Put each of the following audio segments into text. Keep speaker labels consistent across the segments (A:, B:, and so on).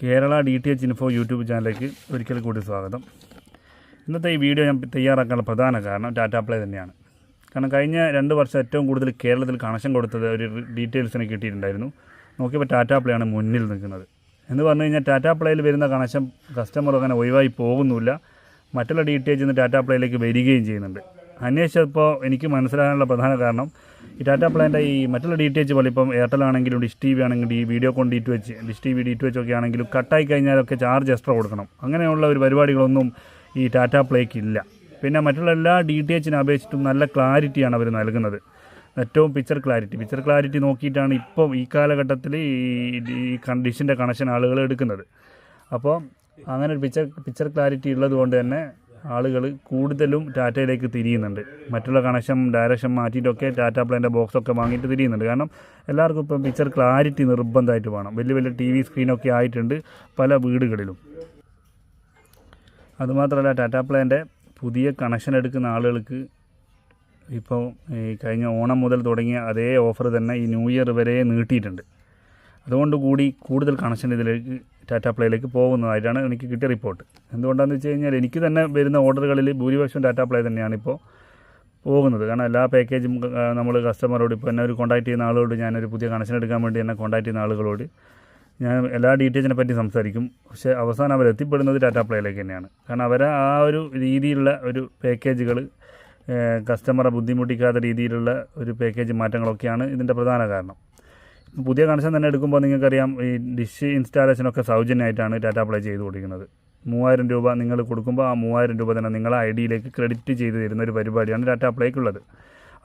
A: Kerala D T H info YouTube ചാനലിലേക്ക് ഒരിക്കൽ കൂടി സ്വാഗതം. ഇന്നത്തെ ഈ വീഡിയോ ഞാൻ തയ്യാറാക്കാനുള്ള പ്രധാന കാരണം ടാറ്റാ പ്ലേ തന്നെയാണ്. കാരണം കഴിഞ്ഞ രണ്ട് വർഷം ഏറ്റവും കൂടുതൽ കേരളത്തിൽ കണക്ഷൻ കൊടുത്തത് ഒരു ഡീറ്റെയിൽസിന് കിട്ടിയിട്ടുണ്ടായിരുന്നു. നോക്കിയപ്പോൾ ടാറ്റാ പ്ലേ ആണ് മുന്നിൽ നിൽക്കുന്നത്. എന്ന് പറഞ്ഞു കഴിഞ്ഞാൽ ടാറ്റാ പ്ലേയിൽ വരുന്ന കണക്ഷൻ കസ്റ്റമർ അങ്ങനെ ഒഴിവായി പോകുന്നില്ല. മറ്റുള്ള ഡി ടി എച്ച് ടാറ്റ പ്ലേയിലേക്ക് വരികയും ചെയ്യുന്നുണ്ട്. അന്വേഷിച്ചപ്പോൾ എനിക്ക് മനസ്സിലാകാനുള്ള പ്രധാന കാരണം ഈ ടാറ്റ പ്ലാന്റെ ഈ മറ്റുള്ള ഡി ടി എച്ച് പോലെ ഇപ്പം എയർടെൽ ആണെങ്കിലും ഡിഷ് ടി വി ആണെങ്കിലും ഈ വീഡിയോ കോൺ ഡി ടു വെച്ച് dish T V D two വെച്ച് ഒക്കെ ആണെങ്കിലും കട്ടായി കഴിഞ്ഞാലൊക്കെ ചാർജ് എക്സ്ട്രാ കൊടുക്കണം. അങ്ങനെയുള്ള ഒരു പരിപാടികളൊന്നും ഈ ടാറ്റ പ്ലേക്ക് ഇല്ല. പിന്നെ മറ്റുള്ള എല്ലാ ഡി ടി എച്ചിനെ അപേക്ഷിച്ചിട്ടും നല്ല ക്ലാരിറ്റിയാണ് അവർ നൽകുന്നത്. ഏറ്റവും പിക്ചർ ക്ലാരിറ്റി പിക്ചർ ക്ലാരിറ്റി നോക്കിയിട്ടാണ് ഇപ്പോൾ ഈ കാലഘട്ടത്തിൽ ഈ ഈ ഡിഷിന്റെ കണക്ഷൻ ആളുകൾ എടുക്കുന്നത്. അപ്പോൾ അങ്ങനെ ഒരു പിക്ചർ പിക്ചർ ക്ലാരിറ്റി ഉള്ളത് കൊണ്ട് തന്നെ ആളുകൾ കൂടുതലും ടാറ്റയിലേക്ക് തിരിയുന്നുണ്ട്. മറ്റുള്ള കണക്ഷൻ ഡയറക്ഷൻ മാറ്റിയിട്ടൊക്കെ ടാറ്റ പ്ലാന്റെ ബോക്സൊക്കെ വാങ്ങിയിട്ട് തിരിയുന്നുണ്ട്. കാരണം എല്ലാവർക്കും ഇപ്പം പിക്ചർ ക്ലാരിറ്റി നിർബന്ധമായിട്ട് വേണം. വലിയ വലിയ ടി വി സ്ക്രീനൊക്കെ ആയിട്ടുണ്ട് പല വീടുകളിലും. അതുമാത്രമല്ല ടാറ്റ പ്ലാന്റെ പുതിയ കണക്ഷൻ എടുക്കുന്ന ആളുകൾക്ക് ഇപ്പോൾ ഈ കഴിഞ്ഞ ഓണം മുതൽ തുടങ്ങിയ അതേ ഓഫർ തന്നെ ഈ ന്യൂ ഇയർ വരെ നീട്ടിയിട്ടുണ്ട്. അതുകൊണ്ട് കൂടി കൂടുതൽ കണക്ഷൻ ഇതിലേക്ക് ടാറ്റ പ്ലേയിലേക്ക് പോകുന്നതായിട്ടാണ് എനിക്ക് കിട്ടിയ റിപ്പോർട്ട് എന്തുകൊണ്ടാണെന്ന് വെച്ച് കഴിഞ്ഞാൽ എനിക്ക് തന്നെ വരുന്ന ഓർഡറുകളിൽ ഭൂരിപക്ഷം ടാറ്റ പ്ലേ തന്നെയാണ് ഇപ്പോൾ പോകുന്നത്. കാരണം എല്ലാ പാക്കേജും നമ്മൾ കസ്റ്റമറോട് ഇപ്പോൾ എന്നെ ഒരു കോൺടാക്ട് ചെയ്യുന്ന ആളോട് ഞാനൊരു പുതിയ കണക്ഷൻ എടുക്കാൻ വേണ്ടി എന്നെ കോൺടാക്ട് ചെയ്യുന്ന ആളുകളോട് ഞാൻ എല്ലാ ഡീറ്റെയിൽസിനെ പറ്റി സംസാരിക്കും. പക്ഷേ അവസാനം അവർ എത്തിപ്പെടുന്നത് പ്ലേയിലേക്ക് തന്നെയാണ്. കാരണം അവരെ ആ ഒരു രീതിയിലുള്ള ഒരു പാക്കേജുകൾ കസ്റ്റമറെ ബുദ്ധിമുട്ടിക്കാത്ത രീതിയിലുള്ള ഒരു പാക്കേജ് മാറ്റങ്ങളൊക്കെയാണ് ഇതിന്റെ പ്രധാന കാരണം. പുതിയ കണക്ഷൻ തന്നെ എടുക്കുമ്പോൾ നിങ്ങൾക്കറിയാം ഈ ഡിഷ് ഇൻസ്റ്റാളേഷനൊക്കെ സൗജന്യമായിട്ടാണ് ടാറ്റ പ്ലേ ചെയ്ത് കൊടുക്കുന്നത്. മൂവായിരം രൂപ നിങ്ങൾ കൊടുക്കുമ്പോൾ ആ മൂവായിരം രൂപ തന്നെ നിങ്ങളെ ഐ ഡിയിലേക്ക് ക്രെഡിറ്റ് ചെയ്ത് തരുന്ന ഒരു പരിപാടിയാണ് ടാറ്റ പ്ലേക്കുള്ളത്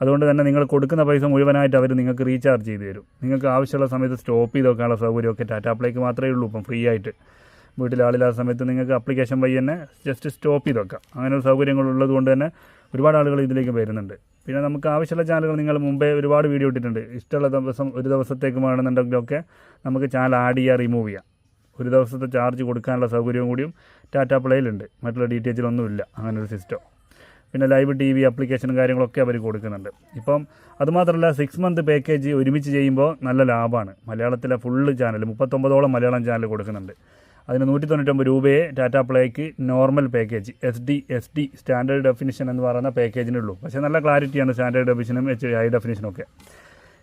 A: അതുകൊണ്ട് തന്നെ നിങ്ങൾ കൊടുക്കുന്ന പൈസ മുഴുവനായിട്ട് അവർ നിങ്ങൾക്ക് റീചാർജ് ചെയ്ത് തരും. നിങ്ങൾക്ക് ആവശ്യമുള്ള സമയത്ത് സ്റ്റോപ്പ് ചെയ്ത് വെക്കാനുള്ള സൗകര്യമൊക്കെ ടാറ്റ പ്ലേക്ക് മാത്രമേ ഉള്ളൂ ഇപ്പം ഫ്രീ ആയിട്ട്. വീട്ടിൽ ആളില്ലാത്ത സമയത്ത് നിങ്ങൾക്ക് അപ്ലിക്കേഷൻ വഴി തന്നെ ജസ്റ്റ് സ്റ്റോപ്പ് ചെയ്ത് വെക്കാം. അങ്ങനെ ഒരു സൗകര്യങ്ങളുള്ളത് കൊണ്ട് തന്നെ ഒരുപാട് ആളുകൾ ഇതിലേക്ക് വരുന്നുണ്ട്. പിന്നെ നമുക്ക് ആവശ്യമുള്ള ചാനലുകൾ നിങ്ങൾ മുമ്പേ ഒരുപാട് വീഡിയോ ഇട്ടിട്ടുണ്ട്. ഇഷ്ടമുള്ള ദിവസം ഒരു ദിവസത്തേക്ക് വേണമെന്നുണ്ടെങ്കിലൊക്കെ നമുക്ക് ചാനൽ ആഡ് ചെയ്യുക റിമൂവ് ചെയ്യാം. ഒരു ദിവസത്തെ ചാർജ് കൊടുക്കാനുള്ള സൗകര്യവും കൂടിയും ടാറ്റ പ്ലേയിലുണ്ട് മറ്റുള്ള ഡി ടി എച്ചിലൊന്നുമില്ല അങ്ങനെ ഒരു സിസ്റ്റം പിന്നെ ലൈവ് ടി വി അപ്ലിക്കേഷനും കാര്യങ്ങളൊക്കെ അവർ കൊടുക്കുന്നുണ്ട്. ഇപ്പം അതുമാത്രമല്ല സിക്സ് മന്ത് പാക്കേജ് ഒരുമിച്ച് ചെയ്യുമ്പോൾ നല്ല ലാഭമാണ്. മലയാളത്തിലെ ഫുള്ള് ചാനൽ മുപ്പത്തൊമ്പതോളം മലയാളം ചാനൽ കൊടുക്കുന്നുണ്ട്. അതിന് നൂറ്റി തൊണ്ണൂറ്റൊമ്പത് രൂപയെ Tata plaque normal package S D S D standard definition എന്ന് പറയുന്ന പാക്കേജിനുള്ളൂ പക്ഷേ നല്ല ക്ലാരിറ്റിയാണ് സ്റ്റാൻഡേർഡ് ഡെഫിനിഷനും എച്ച് ഹൈ ഡെഫിനിഷനും ഒക്കെ.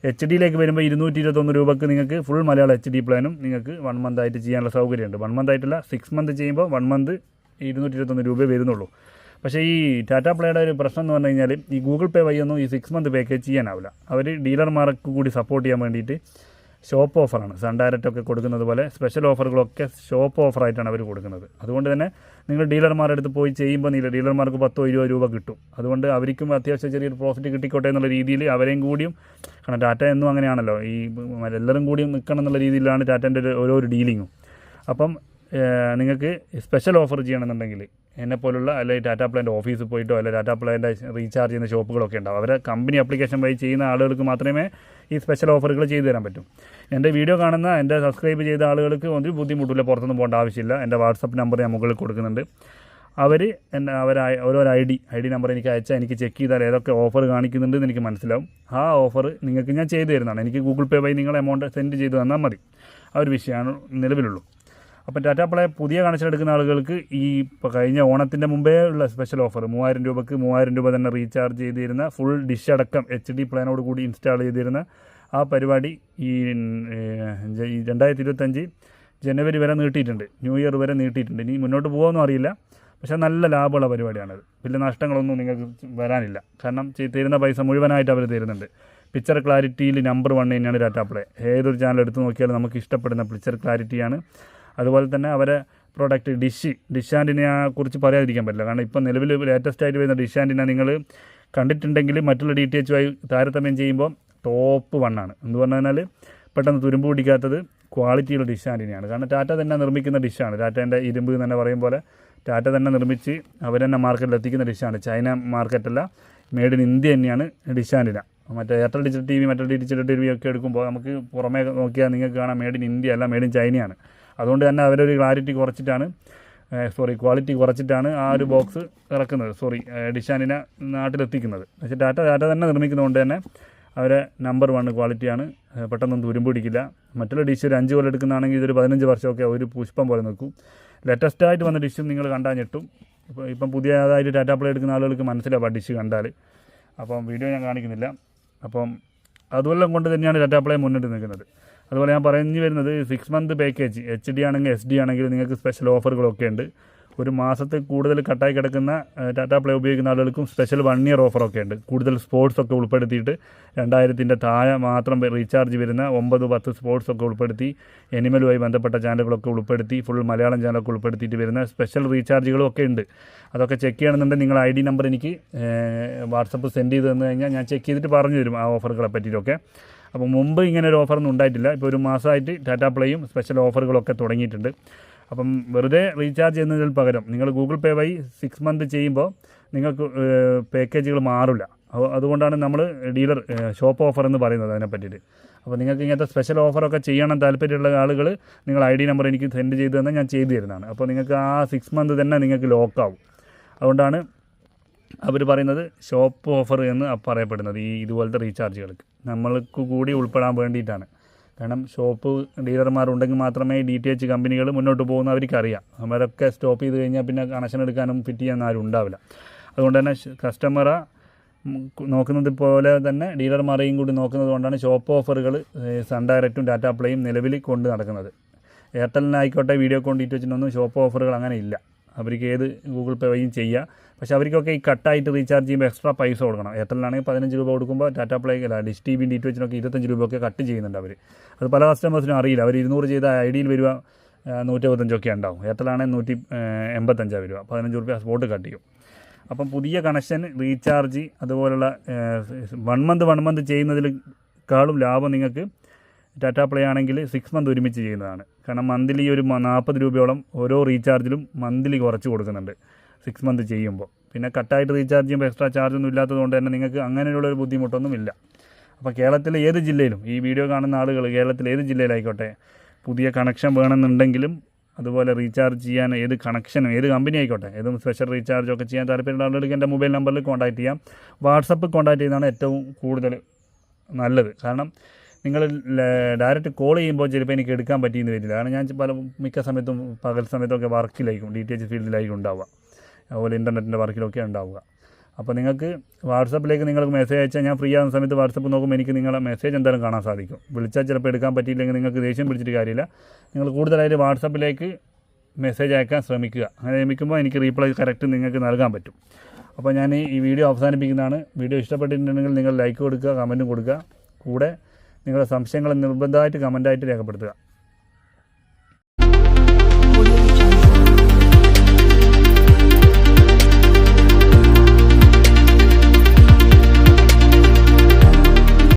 A: എച്ച് ഡിയിലേക്ക് വരുമ്പോൾ ഇരുന്നൂറ്റി ഇരുപത്തൊന്ന് രൂപക്ക് നിങ്ങൾക്ക് ഫുൾ മലയാളം എച്ച് ഡി പ്ലാനും നിങ്ങൾക്ക് വൺ മന്ത് ആയിട്ട് ചെയ്യാനുള്ള സൗകര്യമുണ്ട്. വൺ മന്ത് ആയിട്ടില്ല സിക്സ് മന്ത് ചെയ്യുമ്പോൾ വൺ മന്ത് ഇരുന്നൂറ്റി ഇരുപത്തൊന്ന് രൂപ വരുന്നുള്ളൂ. പക്ഷേ ഈ ടാറ്റ പ്ലേയുടെ ഒരു പ്രശ്നം എന്ന് പറഞ്ഞു കഴിഞ്ഞാൽ ഈ ഗൂഗിൾ പേ വഴിയൊന്നും ഈ സിക്സ് മന്ത് പാക്കേജ് ചെയ്യാനാവില്ല. അവർ ഡീലർമാർക്ക് കൂടി സപ്പോർട്ട് ചെയ്യാൻ വേണ്ടിയിട്ട് ഷോപ്പ് ഓഫറാണ് സൺ ഡയറക്റ്റ് ഒക്കെ കൊടുക്കുന്നത് പോലെ സ്പെഷ്യൽ ഓഫറുകളൊക്കെ ഷോപ്പ് ഓഫറായിട്ടാണ് അവർ കൊടുക്കുന്നത്. അതുകൊണ്ട് തന്നെ നിങ്ങൾ ഡീലർമാരുടെ അടുത്ത് പോയി ചെയ്യുമ്പോൾ നിങ്ങൾ ഡീലർമാർക്ക് പത്തോ ഇരുപത് രൂപ കിട്ടും. അതുകൊണ്ട് അവർക്കും അത്യാവശ്യം ചെറിയൊരു പ്രോഫിറ്റ് കിട്ടിക്കോട്ടെ എന്നുള്ള രീതിയിൽ അവരെയും കൂടിയും കാരണം ടാറ്റ എന്നും അങ്ങനെയാണല്ലോ. ഈ എല്ലാവരും കൂടിയും നിൽക്കണം എന്നുള്ള രീതിയിലാണ് ടാറ്റേന്റെ ഒരു ഓരോ ഡീലിങ്ങും അപ്പം നിങ്ങൾക്ക് സ്പെഷ്യൽ ഓഫർ ചെയ്യണമെന്നുണ്ടെങ്കിൽ എന്നെ പോലുള്ള അല്ലെങ്കിൽ ടാറ്റാ പ്ലാന്റെ ഓഫീസിൽ പോയിട്ടോ അല്ലെങ്കിൽ ടാറ്റാ പ്ലാന്റെ റീചാർജ് ചെയ്യുന്ന ഷോപ്പുകളൊക്കെ ഉണ്ടാവും. അവരെ കമ്പനി അപ്ലിക്കേഷൻ വഴി ചെയ്യുന്ന ആളുകൾക്ക് മാത്രമേ ഈ സ്പെഷ്യൽ ഓഫറുകൾ ചെയ്തു തരാൻ പറ്റും. എന്റെ വീഡിയോ കാണുന്ന എന്റെ സബ്സ്ക്രൈബ് ചെയ്ത ആളുകൾക്ക് ഒരു ബുദ്ധിമുട്ടില്ല പുറത്തൊന്നും പോകേണ്ട ആവശ്യമില്ല. എന്റെ വാട്സപ്പ് നമ്പർ ഞാൻ മുകളിൽ കൊടുക്കുന്നുണ്ട്. അവർ എന്നെ അവർ ഓരോരോ I D I D number എനിക്ക് അയച്ചാൽ എനിക്ക് ചെക്ക് ചെയ്താൽ ഏതൊക്കെ ഓഫർ കാണിക്കുന്നുണ്ടെന്ന് എനിക്ക് മനസ്സിലാവും. ആ ഓഫർ നിങ്ങൾക്ക് ഞാൻ ചെയ്തു തരുന്നതാണ്. എനിക്ക് ഗൂഗിൾ പേ വഴി നിങ്ങൾ എമൗണ്ട് സെൻഡ് ചെയ്ത് തന്നാൽ മതി. ആ ഒരു വിഷയമാണ് നിലവിലുള്ളൂ അപ്പോൾ ടാറ്റ പ്ലേ പുതിയ കണക്ഷൻ എടുക്കുന്ന ആളുകൾക്ക് ഈ ഇപ്പോൾ കഴിഞ്ഞ ഓണത്തിന്റെ മുമ്പേ ഉള്ള സ്പെഷ്യൽ ഓഫർ മൂവായിരം രൂപയ്ക്ക് മൂവായിരം രൂപ തന്നെ റീചാർജ് ചെയ്തിരുന്ന ഫുൾ ഡിഷ് അടക്കം എച്ച് ഡി പ്ലാനോട് കൂടി ഇൻസ്റ്റാൾ ചെയ്തിരുന്ന ആ പരിപാടി ഈ രണ്ടായിരത്തി ഇരുപത്തഞ്ച് ജനുവരി വരെ നീട്ടിയിട്ടുണ്ട്. ന്യൂ ഇയർ വരെ നീട്ടിയിട്ടുണ്ട്. ഇനി മുന്നോട്ട് പോകുമെന്നും അറിയില്ല. പക്ഷെ നല്ല ലാഭമുള്ള പരിപാടിയാണത്. വലിയ നഷ്ടങ്ങളൊന്നും നിങ്ങൾക്ക് വരാനില്ല. കാരണം തരുന്ന പൈസ മുഴുവനായിട്ട് അവർ തരുന്നുണ്ട്. പിക്ചർ ക്ലാരിറ്റിയിൽ നമ്പർ വൺ തന്നെയാണ് ടാറ്റാ പ്ലേ ഏതൊരു ചാനൽ എടുത്ത് നോക്കിയാലും നമുക്ക് ഇഷ്ടപ്പെടുന്ന പിക്ചർ ക്ലാരിറ്റിയാണ് അതുപോലെ തന്നെ അവരെ പ്രോഡക്റ്റ് ഡിഷ് ഡിഷ് ആന്റിനെ കുറിച്ച് പറയാതിരിക്കാൻ പറ്റില്ല. കാരണം ഇപ്പം നിലവിൽ ലേറ്റസ്റ്റ് ആയിട്ട് വരുന്ന ഡിഷ് ആന്റിനെ നിങ്ങൾ കണ്ടിട്ടുണ്ടെങ്കിൽ മറ്റുള്ള ഡി ടി എച്ചുമായി താരതമ്യം ചെയ്യുമ്പോൾ ടോപ്പ് വണ്ണാണ് എന്ന് പറഞ്ഞു കഴിഞ്ഞാൽ പെട്ടെന്ന് തുരുമ്പ് പിടിക്കാത്തത് ക്വാളിറ്റിയുള്ള ഡിഷ് ആന്റിനെയാണ് കാരണം ടാറ്റ തന്നെ നിർമ്മിക്കുന്ന ഡിഷാണ്. ടാറ്റേന്റെ ഇരുമ്പ് തന്നെ പറയും പോലെ ടാറ്റ തന്നെ നിർമ്മിച്ച് അവർ തന്നെ മാർക്കറ്റിൽ എത്തിക്കുന്ന ഡിഷാണ്. ചൈന മാർക്കറ്റല്ല മെയ്ഡ് ഇൻ ഇന്ത്യ തന്നെയാണ് ഡിഷ് ആന്റിന മറ്റേ എയർടെൽ ഡിജിറ്റൽ ടി വി മറ്റേ ഡിജിറ്റൽ ടി വി ഒക്കെ എടുക്കുമ്പോൾ നമുക്ക് പുറമേ നോക്കിയാൽ നിങ്ങൾക്ക് കാണാം മെയ്ഡ് ഇൻ ഇന്ത്യ അല്ല മെയ്ഡ് ഇൻ ചൈനയാണ്. അതുകൊണ്ട് തന്നെ അവരൊരു ക്ലാരിറ്റി കുറച്ചിട്ടാണ് സോറി ക്വാളിറ്റി കുറച്ചിട്ടാണ് ആ ഒരു ബോക്സ് ഇറക്കുന്നത്. സോറി ഡിഷാനിനെ നാട്ടിലെത്തിക്കുന്നത്. പക്ഷേ ടാറ്റ ടാറ്റ തന്നെ നിർമ്മിക്കുന്നതുകൊണ്ട് തന്നെ അവരെ നമ്പർ വൺ ക്വാളിറ്റിയാണ് പെട്ടെന്നൊന്നും തുരുമ്പ് പിടിക്കില്ല. മറ്റുള്ള ഡിഷ് ഒരു അഞ്ച് കൊല്ലം എടുക്കുന്നതാണെങ്കിൽ ഇതൊരു പതിനഞ്ച് വർഷമൊക്കെ ഒരു പുഷ്പം പോലെ നിൽക്കും. ലേറ്റസ്റ്റ് ആയിട്ട് വന്ന ഡിഷും നിങ്ങൾ കണ്ടാൽ ഞെട്ടും. ഇപ്പോൾ ഇപ്പം പുതിയതായിട്ട് ടാറ്റ പ്ലേ എടുക്കുന്ന ആളുകൾക്ക് മനസ്സിലാവും ആ ഡിഷ് കണ്ടാൽ. അപ്പം വീഡിയോ ഞാൻ കാണിക്കുന്നില്ല. അപ്പം അതുമെല്ലാം കൊണ്ട് തന്നെയാണ് ടാറ്റ പ്ലേ മുന്നിട്ട് നിൽക്കുന്നത്. അതുപോലെ ഞാൻ പറഞ്ഞു വരുന്നത് six month package H D ആണെങ്കിൽ എസ് ഡി ആണെങ്കിൽ നിങ്ങൾക്ക് സ്പെഷ്യൽ ഓഫറുകളൊക്കെ ഉണ്ട്. ഒരു മാസത്തിൽ കൂടുതൽ കട്ടായി കിടക്കുന്ന ടാറ്റ പ്ലേ ഉപയോഗിക്കുന്ന ആളുകൾക്കും സ്പെഷ്യൽ വൺ ഇയർ ഓഫറൊക്കെ ഉണ്ട്. കൂടുതൽ സ്പോർട്സ് ഒക്കെ ഉൾപ്പെടുത്തിയിട്ട് രണ്ടായിരത്തിന്റെ താഴെ മാത്രം റീചാർജ് വരുന്ന ഒമ്പത് പത്ത് സ്പോർട്സ് ഒക്കെ ഉൾപ്പെടുത്തി എനിമലുമായി ബന്ധപ്പെട്ട ചാനലുകളൊക്കെ ഉൾപ്പെടുത്തി ഫുൾ മലയാളം ചാനലൊക്കെ ഉൾപ്പെടുത്തിയിട്ട് വരുന്ന സ്പെഷ്യൽ റീചാർജുകളും ഒക്കെ ഉണ്ട്. അതൊക്കെ ചെക്ക് ചെയ്യണമെന്നുണ്ടെങ്കിൽ നിങ്ങൾ ഐ ഡി നമ്പർ എനിക്ക് വാട്സപ്പ് സെൻഡ് ചെയ്ത് തന്നു കഴിഞ്ഞാൽ ഞാൻ ചെക്ക് ചെയ്തിട്ട് പറഞ്ഞു തരും ആ ഓഫറുകളെ പറ്റിയിട്ടൊക്കെ. അപ്പോൾ മുമ്പ് ഇങ്ങനെ ഒരു ഓഫറൊന്നും ഉണ്ടായിട്ടില്ല. ഇപ്പോൾ ഒരു മാസമായിട്ട് ടാറ്റാ പ്ലേയും സ്പെഷ്യൽ ഓഫറുകളൊക്കെ തുടങ്ങിയിട്ടുണ്ട്. അപ്പം വെറുതെ റീചാർജ് ചെയ്യുന്നതിൽ പകരം നിങ്ങൾ ഗൂഗിൾ പേ വഴി സിക്സ് മന്ത് ചെയ്യുമ്പോൾ നിങ്ങൾക്ക് പാക്കേജുകൾ മാറില്ല അതുകൊണ്ടാണ് നമ്മൾ ഡീലർ ഷോപ്പ് ഓഫർ എന്ന് പറയുന്നത് അതിനെ പറ്റിയിട്ട് അപ്പോൾ നിങ്ങൾക്ക് ഇങ്ങനത്തെ സ്പെഷ്യൽ ഓഫറൊക്കെ ചെയ്യണം താല്പര്യമുള്ള ആളുകൾ നിങ്ങൾ ഐ ഡി നമ്പർ എനിക്ക് സെൻഡ് ചെയ്ത് തന്നാൽ ഞാൻ ചെയ്തു തരുന്നതാണ്. അപ്പോൾ നിങ്ങൾക്ക് ആ സിക്സ് മന്ത് തന്നെ നിങ്ങൾക്ക് ലോക്കാവും അതുകൊണ്ടാണ് അവർ പറയുന്നത് ഷോപ്പ് ഓഫർ എന്ന് പറയപ്പെടുന്നത് ഈ ഇതുപോലത്തെ റീചാർജുകൾക്ക് നമ്മൾക്ക് കൂടി ഉൾപ്പെടാൻ വേണ്ടിയിട്ടാണ്. കാരണം ഷോപ്പ് ഡീലർമാരുണ്ടെങ്കിൽ മാത്രമേ ഡി ടി എച്ച് കമ്പനികൾ മുന്നോട്ട് പോകുന്ന അവർക്കറിയാം. അവരൊക്കെ സ്റ്റോപ്പ് ചെയ്ത് കഴിഞ്ഞാൽ പിന്നെ കണക്ഷൻ എടുക്കാനും ഫിറ്റ് ചെയ്യാനും ആരും ഉണ്ടാവില്ല. അതുകൊണ്ട് തന്നെ കസ്റ്റമറെ നോക്കുന്നത് പോലെ തന്നെ ഡീലർമാരെയും കൂടി നോക്കുന്നത് കൊണ്ടാണ് ഷോപ്പ് ഓഫറുകൾ സൺ ഡയറക്റ്റും ടാറ്റ പ്ലേയും നിലവിൽ കൊണ്ട് നടക്കുന്നത്. എയർടെലിനായിക്കോട്ടെ വീഡിയോകോൺ ഡി ടി എച്ചിനൊന്നും ഷോപ്പ് ഓഫറുകൾ അങ്ങനെ ഇല്ല. അവർക്ക് ഏത് ഗൂഗിൾ പേ വഴിയും ചെയ്യാം. പക്ഷേ അവർക്കൊക്കെ ഈ കട്ടായിട്ട് റീചാർജ് ചെയ്യുമ്പോൾ എക്സ്ട്രാ പൈസ കൊടുക്കണം. എയർടെല്ലാണെങ്കിൽ പതിനഞ്ച് രൂപ കൊടുക്കുമ്പോൾ ടാറ്റ പ്ലേ അല്ല dish T V D T എച്ചിനൊക്കെ ഇരുപത്തഞ്ച് രൂപയൊക്കെ കട്ട് ചെയ്യുന്നുണ്ട് അവർ അത് പല കസ്റ്റമേഴ്സിനും അറിയില്ല. അവർ ഇരുന്നൂറ് ചെയ്ത ഐ ഡിയിൽ വരിക നൂറ്റമ്പത്തഞ്ചൊക്കെ ഉണ്ടാവും. എയർടെല്ലാണെങ്കിൽ നൂറ്റി എൺപത്തഞ്ചാണ് വരിക പതിനഞ്ച് രൂപ സ്പോട്ട് കട്ട് ചെയ്യും. അപ്പം പുതിയ കണക്ഷൻ റീചാർജ് അതുപോലുള്ള വൺ മന്ത് വൺ മന്ത് ചെയ്യുന്നതിലേക്കാളും ലാഭം നിങ്ങൾക്ക് ടാറ്റ പ്ലേ ആണെങ്കിൽ സിക്സ് മന്ത് ഒരുമിച്ച് ചെയ്യുന്നതാണ്. കാരണം മന്ത്ലി ഒരു നാൽപ്പത് രൂപയോളം ഓരോ റീചാർജിലും മന്ത്ലി കുറച്ച് കൊടുക്കുന്നുണ്ട്. സിക്സ് മന്ത് ചെയ്യുമ്പോൾ. പിന്നെ കട്ടായിട്ട് റീചാർജ് ചെയ്യുമ്പോൾ എക്സ്ട്രാ ചാർജ് ഒന്നും ഇല്ലാത്തത് കൊണ്ട് തന്നെ നിങ്ങൾക്ക് അങ്ങനെയുള്ള ഒരു ബുദ്ധിമുട്ടൊന്നും ഇല്ല അപ്പോൾ കേരളത്തിലെ ഏത് ജില്ലയിലും ഈ വീഡിയോ കാണുന്ന ആളുകൾ കേരളത്തിലെ ഏത് ജില്ലയിലായിക്കോട്ടെ പുതിയ കണക്ഷൻ വേണമെന്നുണ്ടെങ്കിലും അതുപോലെ റീചാർജ് ചെയ്യാൻ ഏത് കണക്ഷനും ഏത് കമ്പനി ആയിക്കോട്ടെ ഏതും സ്പെഷ്യൽ റീചാർജ് ഒക്കെ ചെയ്യാൻ താല്പര്യമുള്ള ആളുകൾക്ക് എന്റെ മൊബൈൽ നമ്പറിൽ കോൺടാക്റ്റ് ചെയ്യാം. വാട്സപ്പ് കോൺടാക്ട് ചെയ്യുന്നതാണ് ഏറ്റവും കൂടുതൽ നല്ലത്. കാരണം നിങ്ങൾ ഡയറക്റ്റ് കോൾ ചെയ്യുമ്പോൾ ചിലപ്പോൾ എനിക്ക് എടുക്കാൻ പറ്റിയെന്ന് വരില്ല. കാരണം ഞാൻ പല മിക്ക സമയത്തും പകൽ സമയത്തൊക്കെ വർക്കിലായിരിക്കും ഡി ടി എച്ച് ഫീൽഡിലായിരിക്കും ഉണ്ടാവുക. അതുപോലെ ഇന്റർനെറ്റിന്റെ വർക്കിലൊക്കെ ഉണ്ടാവുക. അപ്പോൾ നിങ്ങൾക്ക് വാട്സപ്പിലേക്ക് നിങ്ങൾക്ക് മെസ്സേജ് അയച്ചാൽ ഞാൻ ഫ്രീ ആകുന്ന സമയത്ത് വാട്സപ്പ് നോക്കുമ്പോൾ എനിക്ക് നിങ്ങളെ മെസ്സേജ് എന്തായാലും കാണാൻ സാധിക്കും. വിളിച്ചാൽ ചിലപ്പോൾ എടുക്കാൻ പറ്റിയില്ലെങ്കിൽ നിങ്ങൾക്ക് ദേഷ്യം പിടിച്ചിട്ട് കാര്യമില്ല. നിങ്ങൾ കൂടുതലായിട്ട് വാട്സപ്പിലേക്ക് മെസ്സേജ് അയക്കാൻ ശ്രമിക്കുക. അങ്ങനെ ശ്രമിക്കുമ്പോൾ എനിക്ക് റീപ്ലൈ കറക്റ്റ് നിങ്ങൾക്ക് നൽകാൻ പറ്റും. അപ്പോൾ ഞാൻ ഈ വീഡിയോ അവസാനിപ്പിക്കുന്നതാണ്. വീഡിയോ ഇഷ്ടപ്പെട്ടിട്ടുണ്ടെങ്കിൽ നിങ്ങൾ ലൈക്ക് കൊടുക്കുക കമന്റും കൊടുക്കുക. കൂടെ നിങ്ങളുടെ സംശയങ്ങൾ നിർബന്ധമായിട്ട് കമന്റായിട്ട് രേഖപ്പെടുത്തുക.